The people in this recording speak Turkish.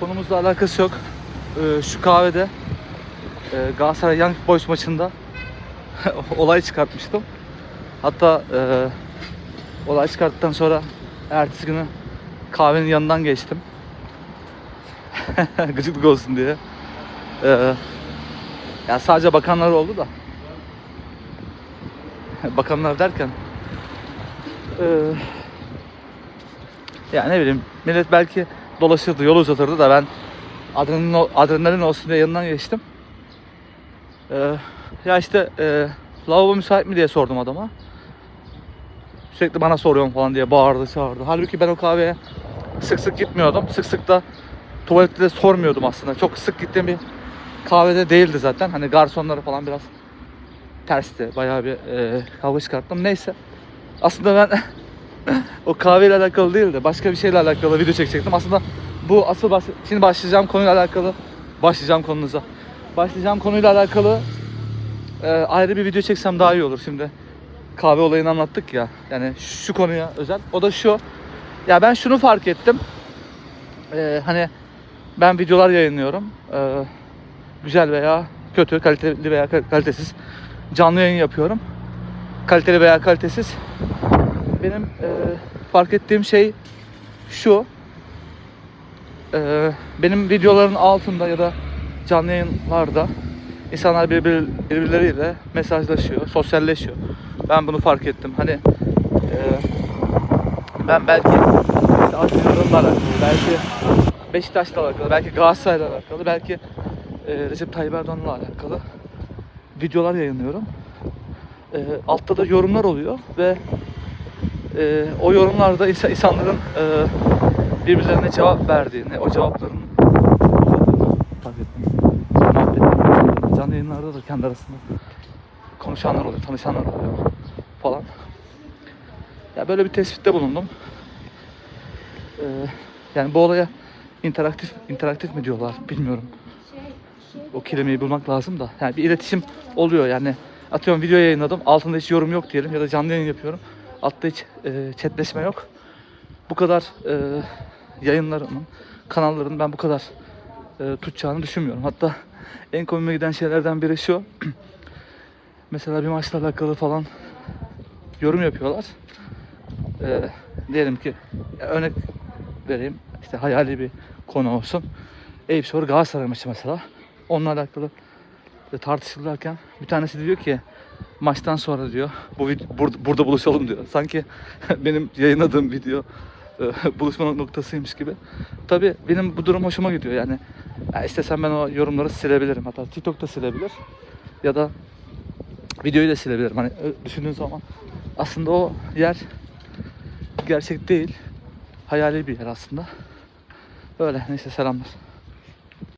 konumuzla alakası yok. Ee, şu kahvede e, Galatasaray Young Boys maçında olay çıkartmıştım. Hatta e, olay çıkarttıktan sonra ertesi günü kahvenin yanından geçtim. Gıcıklık olsun diye. Ee, ya sadece bakanlar oldu da. bakanlar derken ee, ya ne bileyim millet belki dolaşırdı, yol uzatırdı da ben adrenalin, adrenalin olsun diye yanından geçtim. Ee, ya işte e, lavabo müsait mi diye sordum adama. Sürekli bana soruyorum falan diye bağırdı çağırdı. Halbuki ben o kahveye sık sık gitmiyordum. Sık sık da tuvalette de sormuyordum aslında. Çok sık gittiğim bir kahvede değildi zaten. Hani garsonları falan biraz tersti. Bayağı bir e, kavga çıkarttım. Neyse. Aslında ben o kahveyle alakalı değil de başka bir şeyle alakalı video çekecektim. Aslında bu asıl baş... şimdi başlayacağım konuyla alakalı başlayacağım konunuza. Başlayacağım konuyla alakalı e, ayrı bir video çeksem daha iyi olur şimdi. Kahve olayını anlattık ya. Yani şu konuya özel. O da şu. Ya ben şunu fark ettim. E, hani ben videolar yayınlıyorum. E, güzel veya kötü, kaliteli veya kalitesiz canlı yayın yapıyorum. Kaliteli veya kalitesiz. Benim e, fark ettiğim şey şu. E, benim videoların altında ya da canlı yayınlarda insanlar birbir, birbirleriyle mesajlaşıyor, sosyalleşiyor. Ben bunu fark ettim. Hani e, ben belki işte Atina'larla alakalı, belki Beşiktaş'la alakalı, belki Galatasaray'la alakalı, belki e, Recep Tayyip Erdoğan'la alakalı videolar yayınlıyorum. E, altta da yorumlar oluyor ve e, o yorumlarda insan, insanların e, birbirlerine cevap verdiğini, o cevapların ettim. Muhabbet, canlı yayınlarda da kendi arasında konuşanlar oluyor, tanışanlar oluyor falan. Ya böyle bir tespitte bulundum. Ee, yani bu olaya interaktif interaktif mi diyorlar bilmiyorum. O kelimeyi bulmak lazım da. Yani bir iletişim oluyor yani. Atıyorum video yayınladım. Altında hiç yorum yok diyelim ya da canlı yayın yapıyorum. Altta hiç e, chatleşme yok. Bu kadar e, yayınlarımın, kanalların ben bu kadar e, tutacağını düşünmüyorum. Hatta en komiğime giden şeylerden biri şu. Mesela bir maçla alakalı falan yorum yapıyorlar. Ee, diyelim ki örnek vereyim işte hayali bir konu olsun. Eyüpspor Galatasaray maçı mesela. Onunla alakalı e, tartışılırken bir tanesi diyor ki maçtan sonra diyor bu vid- burada, buluşalım diyor. Sanki benim yayınladığım video e, buluşma noktasıymış gibi. Tabii benim bu durum hoşuma gidiyor yani. Ya istesem ben o yorumları silebilirim. Hatta TikTok'ta silebilir. Ya da videoyu da silebilirim. Hani düşündüğün zaman aslında o yer gerçek değil. Hayali bir yer aslında. Öyle neyse selamlar.